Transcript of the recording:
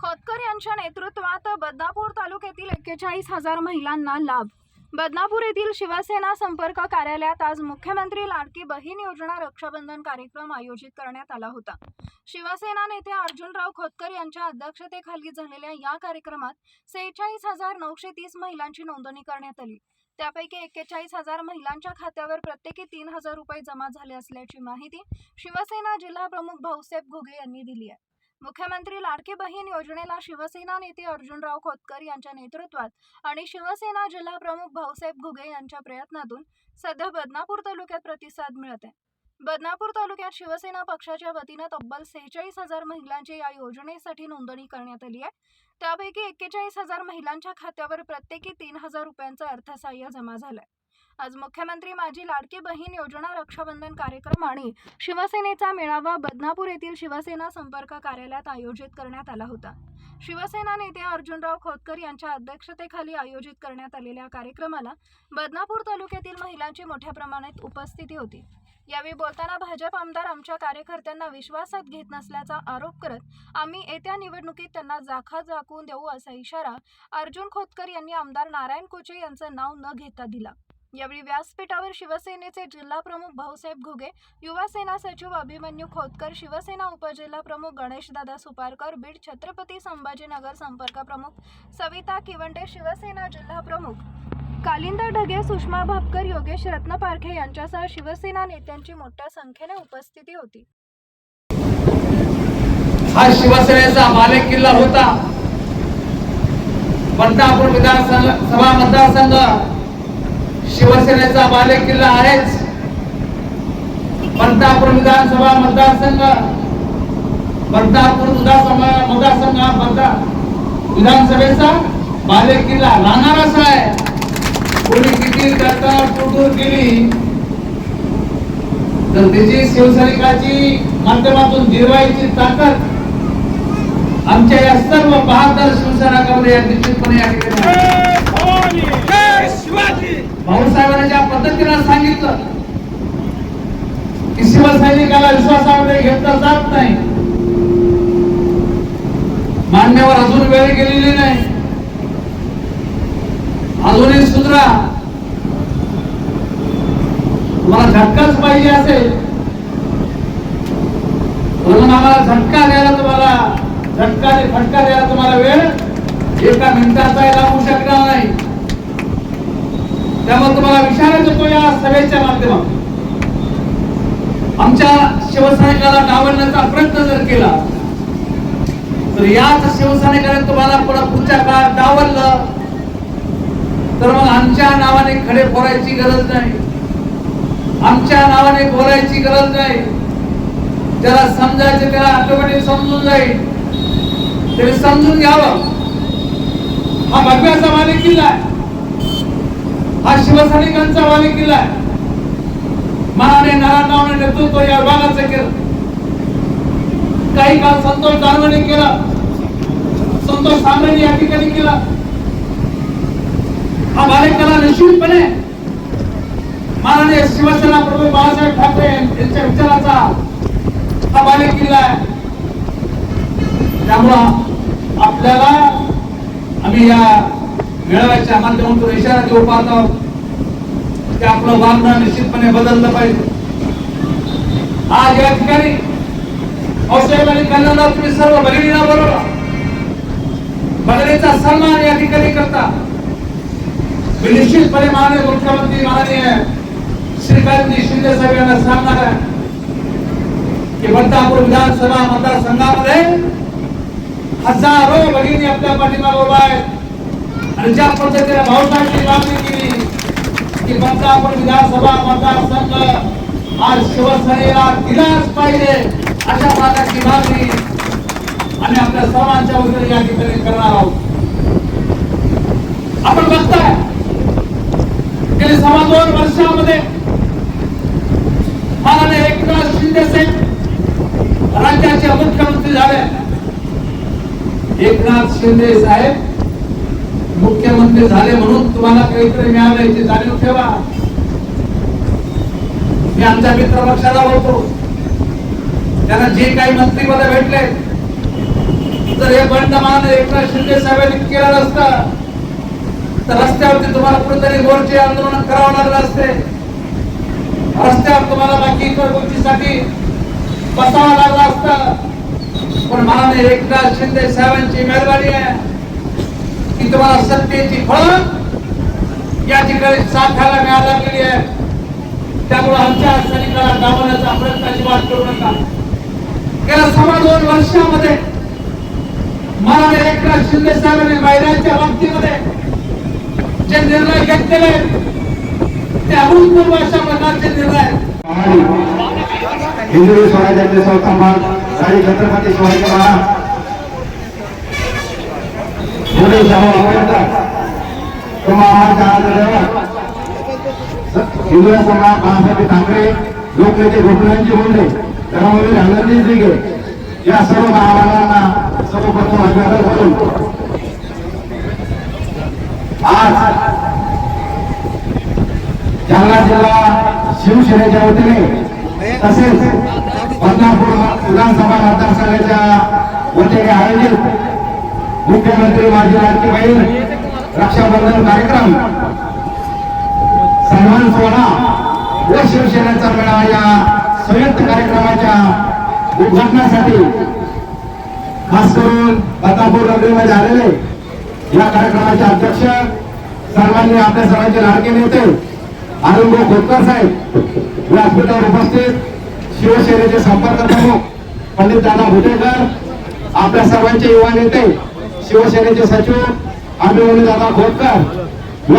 खोतकर यांच्या नेतृत्वात बदनापूर तालुक्यातील एक्केचाळीस हजार महिलांना लाभ. बदनापूर येथील शिवसेना संपर्क कार्यालयात आज मुख्यमंत्री लाडकी बहीण योजना रक्षाबंधन कार्यक्रम आयोजित करण्यात आला होता. शिवसेना नेते अर्जुनराव खोतकर यांच्या अध्यक्षतेखाली झालेल्या या कार्यक्रमात सेहेचाळीस हजार नऊशे तीस महिलांची नोंदणी करण्यात आली. त्यापैकी एक्केचाळीस हजार महिलांच्या खात्यावर प्रत्येकी तीन हजार रुपये जमा झाले असल्याची माहिती शिवसेना जिल्हा प्रमुख भाऊसाहेब घुगे यांनी दिली आहे. मुख्यमंत्री लाडकी बहीण योजनेला शिवसेना नेते अर्जुनराव खोतकर यांच्या नेतृत्वात आणि शिवसेना जिल्हा प्रमुख भाऊसाहेब घुगे यांच्या प्रयत्नातून सध्या बदनापूर तालुक्यात प्रतिसाद मिळत आहे. बदनापूर तालुक्यात शिवसेना पक्षाच्या वतीनं तब्बल सेहेचाळीस हजार महिलांची या योजनेसाठी नोंदणी करण्यात आली आहे. त्यापैकी एक्केचाळीस हजार महिलांच्या खात्यावर प्रत्येकी तीन हजार रुपयांचं अर्थसहाय्य जमा झालंय. आज मुख्यमंत्री माझी लाडकी बहीण योजना रक्षाबंधन कार्यक्रम आणि शिवसेनेचा मेळावा बदनापूर येथील शिवसेना संपर्क कार्यालयात आयोजित करण्यात आला होता. शिवसेना नेते अर्जुनराव खोतकर यांच्या अध्यक्षतेखाली आयोजित करण्यात आलेल्या कार्यक्रमाला बदनापूर तालुक्यातील महिलांची मोठ्या प्रमाणात उपस्थिती होती. यावेळी बोलताना भाजप आमदार आमच्या कार्यकर्त्यांना विश्वासात घेत नसल्याचा आरोप करत आम्ही येत्या निवडणुकीत त्यांना जाखा जाकून देऊ असा इशारा अर्जुन खोतकर यांनी आमदार नारायण कोचे यांचं नाव न घेता दिला. यावेळी व्यासपीठावर शिवसेनेचे जिल्हा प्रमुख भाऊसाहेब घुगे युवा सेना सचिव अभिमन्यू खोतकर शिवसेना उपजिल्हा प्रमुख गणेशदादा सुपारकर बीड छत्रपती संभाजीनगर संपर्क प्रमुख सविता किवंटे शिवसेना जिल्हा प्रमुख कालिंदा ढगे सुषमा भापकर योगेश रत्नपारखे यांच्यासह शिवसेना नेत्यांची मोठ्या संख्येने उपस्थिती होती. हा शिवसेनेचा मालक किल्ला होता. पंढरपूर विधानसभा मतदारसंघ शिवसेनेचा बाले किल्ला आहेच. बदनापूर विधानसभा मतदारसंघ बदनापूर विधानसभा मतदारसंघ मतदार विधानसभेचा बाले किल्ला राहणारच आहे. कोणी किती करता टुटूर केली तर त्याची शिवसैनिकाची माध्यमातून जिरवायची ताकद आमच्या या सर्व बहादर शिवसैनिकांमध्ये या निश्चितपणे या ठिकाणी आहे. भाऊसाहेबांनी ज्या पद्धतीनं सांगितलं की शिवसैनिकाला विश्वासामध्ये घेतलं जात नाही. मान्यवर अजून वेळ गेलेली नाही. अजूनही सुधरा. तुम्हाला झटकाच पाहिजे असेल. म्हणून आम्हाला झटका द्यायला तुम्हाला झटका फटका द्यायला तुम्हाला वेळ एका मिनिटाचा लागू शकणार नाही. त्यामुळे तुम्हाला विचारत येतो या सभेच्या माध्यमातून. आमच्या शिवसैनिकाला डावलण्याचा प्रयत्न जर केला तर याच शिवसैनिकाने तुम्हाला पुढे पुढच्या काळात डावललं तर मग आमच्या नावाने खडे फोरायची गरज नाही. आमच्या नावाने बोलायची गरज नाही. ज्याला समजायचं त्याला ऑटोमॅटिक समजून जाईल. तरी समजून घ्यावं. हा भगव्याचा माने किल्ला आहे. हा शिवसैनिकांचा वाली किल्ला आहे. महाराणे नारायणरावने नेतृत्व या विभागाचं केलं. काही काळ संतोष दानवेने केला. संतोष सामने या ठिकाणी केला. हा बालेकला निश्चितपणे महाराणे शिवसेना प्रमुख बाळासाहेब ठाकरे यांच्या विचाराचा हा बालिक किल्ला आहे. त्यामुळं आपल्याला आम्ही या मेळाव्याच्या माध्यमातून इशारा देऊ पाहतो की आपलं वागणं निश्चितपणे बदललं पाहिजे. आज या ठिकाणी औषध आणि कल्याणात तुम्ही सर्व बहिणीला बरोबर भगिनीचा सन्मान या ठिकाणी करता. मी निश्चितपणे माननीय मुख्यमंत्री माननीय श्रीकांतजी शिंदे साहेब यांना सांगणार आहे की बदलापूर विधानसभा मतदारसंघामध्ये हजारो भगिनी आपल्या पाठीमागे उभा आहेत. आणि ज्या पद्धतीने भाऊसाहेबांनी मागणी केली की बदनापूर विधानसभा मतदारसंघ आज शिवसेनेला दिलाच पाहिजे अशा प्रकारची मागणी आणि आपल्या सर्वांच्या वतीने या ठिकाणी करणार आहोत आपण बघताय गेले सव्वा दोन वर्षामध्ये माननीय एकनाथ शिंदे साहेब राज्याचे मुख्यमंत्री झाले एकनाथ शिंदे साहेब मुख्यमंत्री झाले म्हणून तुम्हाला काहीतरी मिळालं याची जाणीव ठेवा. मी आमच्या मित्र पक्षाला बोलतो. त्यांना जे काही मंत्रीपद भेटले जर हे बंड मान एकनाथ शिंदे साहेबांनी केलं नसतं तर रस्त्यावरती तुम्हाला कुठेतरी मोर्चे आंदोलन करावं लागलं असते रस्त्यावर तुम्हाला बाकी इतर गोष्टीसाठी बसावं लागलं असतं. पण माननीय एकनाथ शिंदे साहेबांची मेहरबानी आहे. की तुम्हाला सत्तेची फळ या ठिकाणी साखायला मिळायला गेली आहे. त्यामुळे आमच्या सैनिकाला डावण्याचा प्रयत्न अजिबात करू नका. गेल्या सव्वा दोन वर्षामध्ये माननीय एकनाथ शिंदे साहेबांनी महिलांच्या बाबतीमध्ये जे निर्णय घेतलेले ते अभूतपूर्व अशा प्रकारचे निर्णय हिंदू हिंदवी स्वराज्याचे संस्थापक राजे छत्रपती शिवाजी महाराज पुढे आंबेडकर बाळासाहेब ठाकरे लोकनेते गोपीनाथजी मुंडे रामवीर आनंदी दिघे या सर्व महामानांना सर्वप्रथम अभिवादन करून आज जालना जिल्हा शिवसेनेच्या वतीने तसेच बदनापूर विधानसभा मतदारसंघाच्या वतीने आयोजित मुख्यमंत्री माझी लाडकी बहीण रक्षाबंधन कार्यक्रम सन्मान सोहळा व शिवसेनेचा मेळावा या संयुक्त कार्यक्रमाच्या उद्घाटनासाठी खास करून बदनापूर नगरीमध्ये आलेले या कार्यक्रमाचे अध्यक्ष सर्वांनी आपल्या सर्वांचे लाडके नेते आनंद खोतकर साहेब व्यासपीठावर उपस्थित शिवसेनेचे संपर्क प्रमुख पंडित दादा भुटेकर आपल्या सर्वांचे युवा नेते शिवसेनेचे सचिव आम्ही दादा खोतकर.